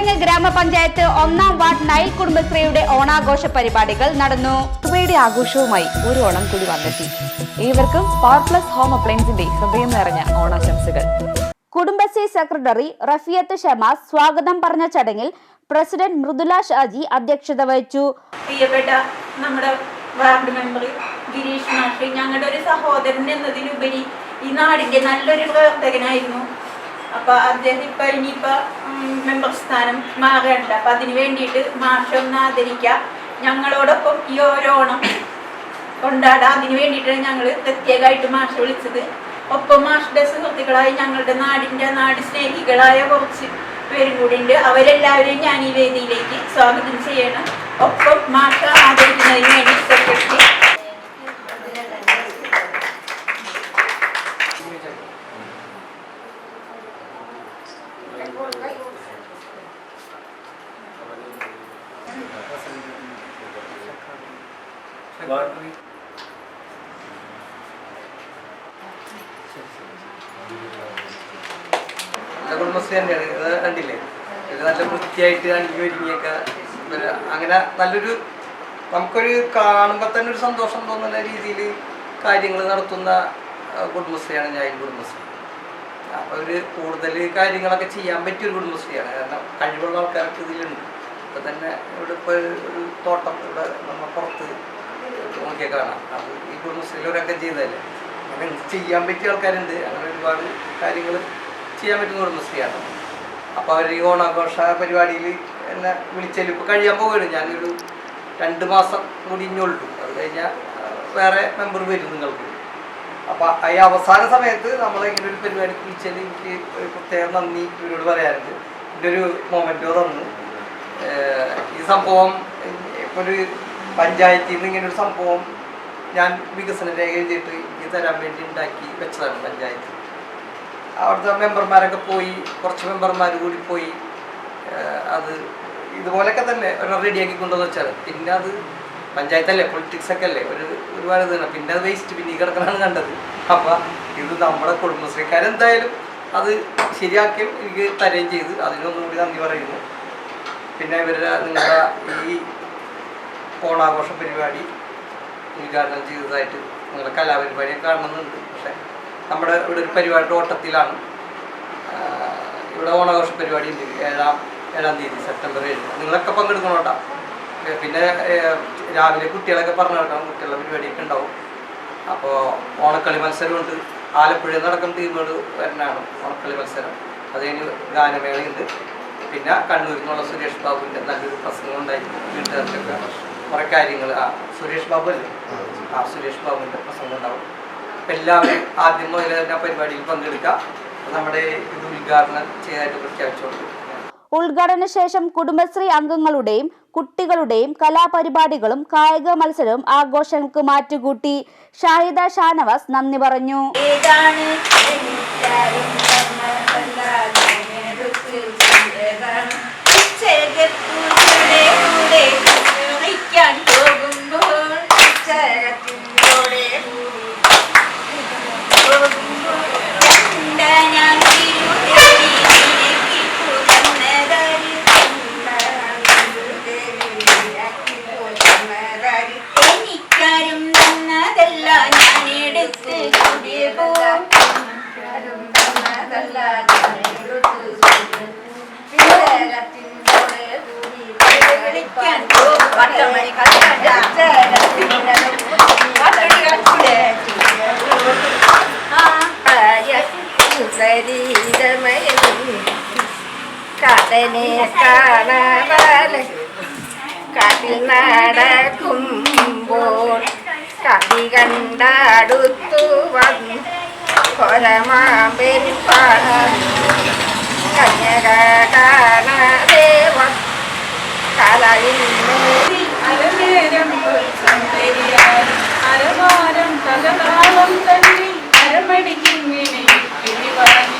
കിഴങ്ങ് ഗ്രാമപഞ്ചായത്ത് ഒന്നാം വാർഡ് നൈൽ കുടുംബശ്രീയുടെ ഓണാഘോഷ പരിപാടികൾ നടന്നു. കുടുംബയുടെ ആഘോഷവുമായി ഒരു ഓണം കൂടി വന്നെത്തി. ഏവർക്കും പവർ പ്ലസ് ഹോം അപ്ലയൻസിന്റെ ഹൃദയം നിറഞ്ഞ ഓണാശംസകൾ. കുടുംബശ്രീ സെക്രട്ടറി റഫിയത്ത് ഷമാസ് സ്വാഗതം പറഞ്ഞ ചടങ്ങിൽ പ്രസിഡന്റ് മൃദുല ഷാജി അധ്യക്ഷത വഹിച്ചു. പ്രിയപ്പെട്ട നമ്മുടെ വാർഡ് മെമ്പർ ഗിരീഷ് മാഷി ഞങ്ങളുടെ ഒരു സഹോദരൻ എന്നതിലുപരി ഈ നാടിന്റെ നല്ലൊരു പ്രവർത്തകനായിരുന്നു. അപ്പൊ അദ്ദേഹം ഇപ്പൊ ഇനിയിപ്പൊ മെമ്പർ സ്ഥാനം മാറേണ്ട. അപ്പൊ അതിന് വേണ്ടിയിട്ട് മാഷ ഒന്ന് ഞങ്ങളോടൊപ്പം ഈ ഓരോ ഓണം കൊണ്ടാടാം. അതിന് വേണ്ടിയിട്ടാണ് ഞങ്ങൾ പ്രത്യേകമായിട്ട് മാഷ വിളിച്ചത്. ഒപ്പം മാഷിന്റെ സുഹൃത്തുക്കളായി ഞങ്ങളുടെ നാടിന്റെ നാട് സ്നേഹികളായ കുറച്ച് പേരും കൂടി ഉണ്ട് അവരെല്ലാവരെയും ഞാൻ ഈ വേദിയിലേക്ക് സ്വാഗതം ചെയ്യണം. ഒപ്പം മാഷ ആദരിക്കുന്നതിന് വേണ്ടി സെക്രട്ടറി കുടുംബശ്രീ തന്നെയാണ്. ഇത് കണ്ടില്ലേ? ഇത് നല്ല വൃത്തിയായിട്ട് അണിഞ്ഞു ഒരുങ്ങിയൊക്കെ അങ്ങനെ നല്ലൊരു നമുക്കൊരു കാണുമ്പോൾ തന്നെ ഒരു സന്തോഷം തോന്നുന്ന രീതിയിൽ കാര്യങ്ങൾ നടത്തുന്ന കുടുംബശ്രീയാണ് ഞാൻ കുടുംബശ്രീ അപ്പോൾ ഒരു കൂടുതൽ കാര്യങ്ങളൊക്കെ ചെയ്യാൻ പറ്റിയ ഒരു കുടുംബശ്രീയാണ്. കാരണം കഴിവുള്ള ആൾക്കാർക്ക് ഇതിലുണ്ട്. ഇപ്പം തന്നെ ഇവിടെ ഇപ്പോൾ ഒരു തോട്ടം ഇവിടെ നമ്മൾ പുറത്ത് നോക്കിയാൽ കാണാം. അത് ഈ കുടുംബശ്രീയിലൊരൊക്കെ ചെയ്തതല്ലേ? അങ്ങനെ ചെയ്യാൻ പറ്റിയ ആൾക്കാരുണ്ട്. അങ്ങനെ ഒരുപാട് കാര്യങ്ങൾ ചെയ്യാൻ പറ്റുന്ന കുടുംബശ്രീയാണ്. അപ്പോൾ അവർ ഈ ഓണാഘോഷ പരിപാടിയിൽ എന്നെ വിളിച്ചാലും ഇപ്പോൾ കഴിയാൻ പോവുകയാണ്. ഞാനൊരു രണ്ട് മാസം കൂടി ഇഞ്ഞോളൂ അത് കഴിഞ്ഞാൽ വേറെ മെമ്പർ വരും നിങ്ങൾക്ക്. അപ്പോൾ ഈ അവസാന സമയത്ത് നമ്മളെ ഇങ്ങനെ ഒരു പരിപാടി വിളിച്ചാൽ എനിക്ക് ഒരു പ്രത്യേക നന്ദി ഇവരോട് പറയാറുണ്ട്. എന്റെ ഒരു മൊമെന്റോ തന്നു. ഈ സംഭവം ഇപ്പൊ ഒരു പഞ്ചായത്തിൽ നിന്ന് ഇങ്ങനെ ഒരു സംഭവം ഞാൻ വികസന രേഖ എഴുതിയിട്ട് എനിക്ക് തരാൻ വേണ്ടി ഉണ്ടാക്കി വെച്ചതാണ് പഞ്ചായത്ത്. അവിടുത്തെ മെമ്പർമാരൊക്കെ പോയി കുറച്ച് മെമ്പർമാർ കൂടി പോയി. അത് ഇതുപോലൊക്കെ തന്നെ റെഡിയാക്കി കൊണ്ടുവന്ന് വെച്ചാൽ പിന്നെ അത് പഞ്ചായത്തല്ലേ പൊളിറ്റിക്സ് ഒക്കെ അല്ലേ ഒരു ഒരുപാട് ഇതാണ്. പിന്നെ അത് വേസ്റ്റ് പിന്നെ കിടക്കണാണ് കണ്ടത്. അപ്പം ഇത് നമ്മുടെ കുടുംബശ്രീക്കാരെന്തായാലും അത് ശരിയാക്കി എനിക്ക് തരുകയും ചെയ്ത്. അതിനൊന്നും കൂടി നന്ദി പറയുന്നു. പിന്നെ ഇവരുടെ നിങ്ങളുടെ ഈ ഓണാഘോഷ പരിപാടി ഉദ്ഘാടനം ചെയ്തതായിട്ട് നിങ്ങളുടെ കലാപരിപാടിയൊക്കെ കാണുന്നുണ്ട്. പക്ഷെ നമ്മുടെ ഇവിടെ ഒരു പരിപാടിയുടെ ഓട്ടത്തിലാണ്. ഇവിടെ ഓണാഘോഷ പരിപാടി ഉണ്ട്. ഏഴാം ഏഴാം തീയതി സെപ്റ്റംബർ ഏഴ് നിങ്ങളൊക്കെ പങ്കെടുക്കണം കേട്ടോ ഏഹ് പിന്നെ രാവിലെ കുട്ടികളൊക്കെ പറഞ്ഞു നടക്കണം കുട്ടികളുടെ പരിപാടിയൊക്കെ ഉണ്ടാവും. അപ്പോൾ ഓണക്കളി മത്സരമുണ്ട്. ആലപ്പുഴ നടക്കുന്ന ടീമുകൾ വരുന്നതാണ് ഓണക്കളി മത്സരം. അത് കഴിഞ്ഞ് ഗാനമേളയുണ്ട്. പിന്നെ കണ്ണൂരിൽ നിന്നുള്ള സുരേഷ് ബാബുവിന്റെ നല്ലൊരു പ്രസംഗം ഉണ്ടായി വീട്ടുകാർക്കൊക്കെ കുറേ കാര്യങ്ങൾ ആ സുരേഷ് ബാബു അല്ലേ? ആ സുരേഷ് ബാബുവിന്റെ പ്രസംഗം ഉണ്ടാവും. അപ്പം എല്ലാവരും ആദ്യം മുതൽ തന്നെ പരിപാടിയിൽ പങ്കെടുക്കുക നമ്മുടെ ഇത് ഉദ്ഘാടനം ചെയ്തതായിട്ട് പ്രഖ്യാപിച്ചുകൊണ്ട് ഉദ്ഘാടന ശേഷം കുടുംബശ്രീ അംഗങ്ങളുടെയും കുട്ടികളുടെയും കലാപരിപാടികളും കായിക മത്സരവും ആഘോഷങ്ങൾക്ക് മാറ്റുകൂട്ടി. ഷാഹിദ ഷാനവാസ് നന്ദി പറഞ്ഞു. കാണാതെ കാട്ടിൽ നടക്കുമ്പോൾ കവി കണ്ടടുത്തു വന്നു. കൊരമാമ്പെരു കാണാദേവ കലയിൽ അരവാരം തലതാളം തന്നി അരമടിക്കിങ്ങനെ പിരിവാനി മകളിൽ